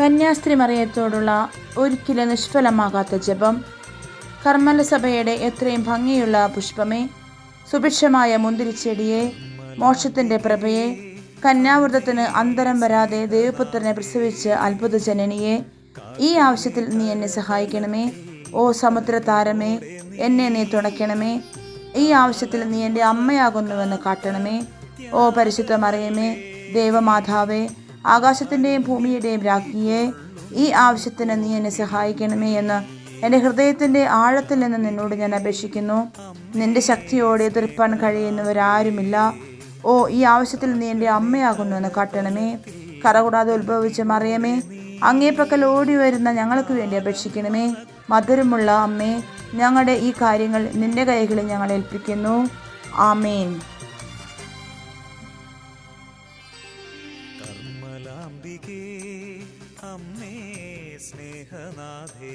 കന്യാസ്ത്രീ മറിയത്തോടുള്ള ഒരിക്കലും നിഷ്ഫലമാകാത്ത ജപം. കർമ്മലസഭയുടെ എത്രയും ഭംഗിയുള്ള പുഷ്പമേ. സുഭിക്ഷമായ മുന്തിരിച്ചെടിയെ മോക്ഷത്തിന്റെ പ്രഭയെ. കന്യാവൃതത്തിന് അന്തരം വരാതെ ദേവപുത്രനെ പ്രസവിച്ച് അത്ഭുത ജനനിയെ. ഈ ആവശ്യത്തിൽ നീ എന്നെ സഹായിക്കണമേ. ഓ സമുദ്ര താരമേ എന്നെ നീ തുണയ്ക്കണമേ. ഈ ആവശ്യത്തിൽ നീ എന്റെ അമ്മയാകുന്നുവെന്ന് കാട്ടണമേ. ഓ പരിശുദ്ധ മറിയമേ ദേവമാതാവേ ആകാശത്തിന്റെയും ഭൂമിയുടെയും രാജ്ഞിയെ ഈ ആവശ്യത്തിന് നീ എന്നെ സഹായിക്കണമേ എന്ന് എന്റെ ഹൃദയത്തിന്റെ ആഴത്തിൽ നിന്ന് നിന്നോട് ഞാൻ അപേക്ഷിക്കുന്നു. നിന്റെ ശക്തിയോടെ എതിർപ്പാൻ കഴിയുന്നവരാരുമില്ല. ഓ ഈ ആവശ്യത്തിൽ നീ എന്റെ അമ്മയാകുന്നു എന്ന് കാട്ടണമേ. കറകൂടാതെ ഉത്ഭവിച്ച മറിയമേ അങ്ങേപ്പക്കൽ ഓടി വരുന്ന ഞങ്ങൾക്ക് വേണ്ടി അപേക്ഷിക്കണമേ. മധുരമുള്ള അമ്മേ ഞങ്ങളുടെ ഈ കാര്യങ്ങൾ നിന്റെ കൈകളിൽ ഞങ്ങൾ ഏൽപ്പിക്കുന്നു. ആമേൻ. കർമ്മലാംബികേ അമ്മേ സ്നേഹനാഥേ